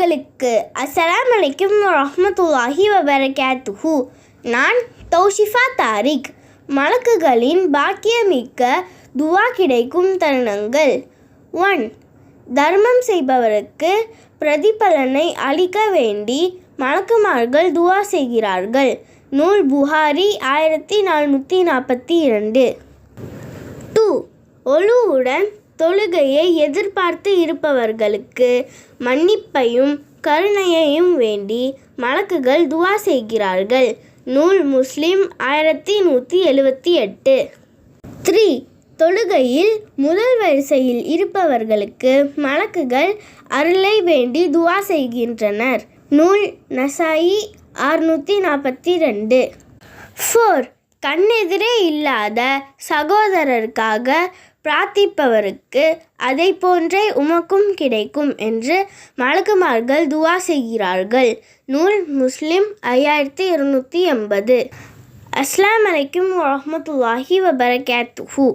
உங்களுக்கு அஸ்லாம் அலைக்கும் ரஹமத்துல்லாஹி வபரகாத்துஹு. நான் தௌஷிஃபா தாரிக் மலக்குகளின் பாக்கியமிக்க துவா கிடைக்கும் தருணங்கள். ஒன் தர்மம் செய்பவருக்கு பிரதிபலனை அளிக்க வேண்டி மலக்குமார்கள் துவா செய்கிறார்கள். நூல் புகாரி ஆயிரத்தி நானூற்றி நாற்பத்தி இரண்டு. டூ ஒழுவுடன் தொழுகையை எதிர்பார்த்து இருப்பவர்களுக்கு மன்னிப்பையும் கருணையையும் வேண்டி மலக்குகள் துவா செய்கிறார்கள். நூல் முஸ்லிம் ஆயிரத்தி நூற்றி எழுபத்தி எட்டு. த்ரீ. தொழுகையில் முதல் வரிசையில் இருப்பவர்களுக்கு மலக்குகள் அருளை வேண்டி துவா செய்கின்றனர். நூல் நசாயி அறுநூற்றி நாற்பத்தி ரெண்டு. ஃபோர். கண்ணெதிரே இல்லாத சகோதரருக்காக பிரார்த்திப்பவருக்கு அதை போன்றே உமக்கும் கிடைக்கும் என்று மலக்குமார்கள் துவா செய்கிறார்கள். நூல் முஸ்லிம் ஐயாயிரத்தி இருநூற்றி எண்பது. அஸ்லாம் வலைக்கும் வரமத்துல்லாஹி வபரகாத்துஹு.